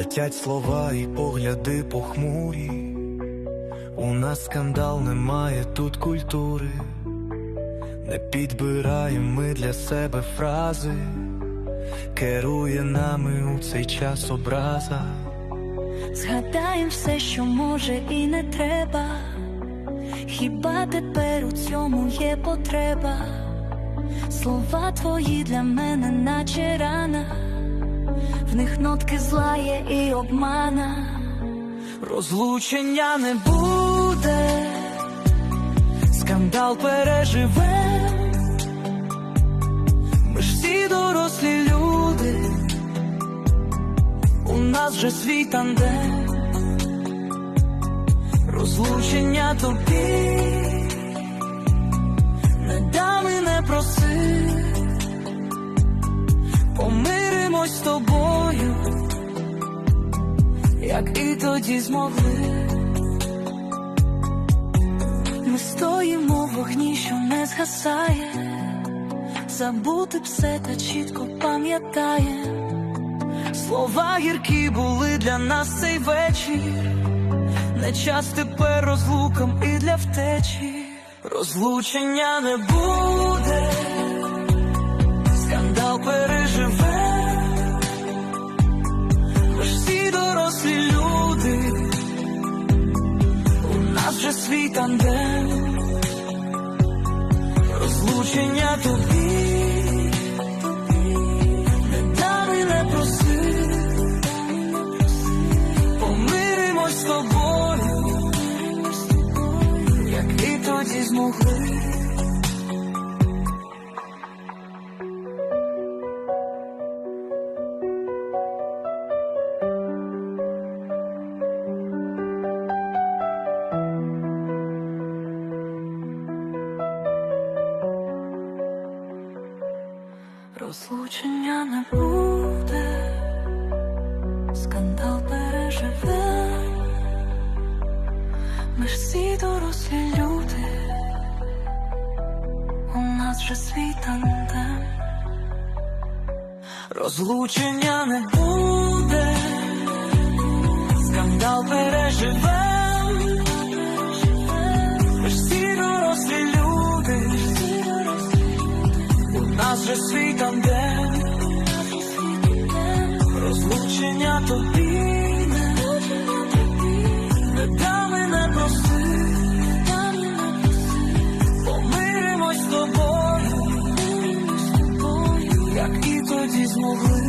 Летять слова і погляди похмурі. У нас скандал немає тут культури, не підбираємо ми для себе фрази, керує нами у цей час образа. Згадаєм все, що може і не треба. Хіба тепер у цьому є потреба? Слова твої для мене, наче нотки зла є і обмана. Розлучення не буде, скандал переживе. Ми ж всі дорослі люди, у нас же свій тандем, розлучення тобі, не дам і не проси, помиримось з тобою як і тоді змогли. Ми стоїмо в вогні, що не згасає, забути все та чітко пам'ятає. Слова гіркі були для нас цей вечір. Не час тепер розлукам і для втечі. Розлучення не буде, скандал переживе. Тандем, розлучення тобі, не не проси, помиримось з тобою, як і тоді змогли. Розлучення не буде, скандал переживе. Ми ж всі дорослі люди, у нас же свій тандем. Розлучення не буде, скандал переживе. У нас же свій тандем, розлучення тобі, не дам і не проси, помиримось з тобою, як і тоді змогли.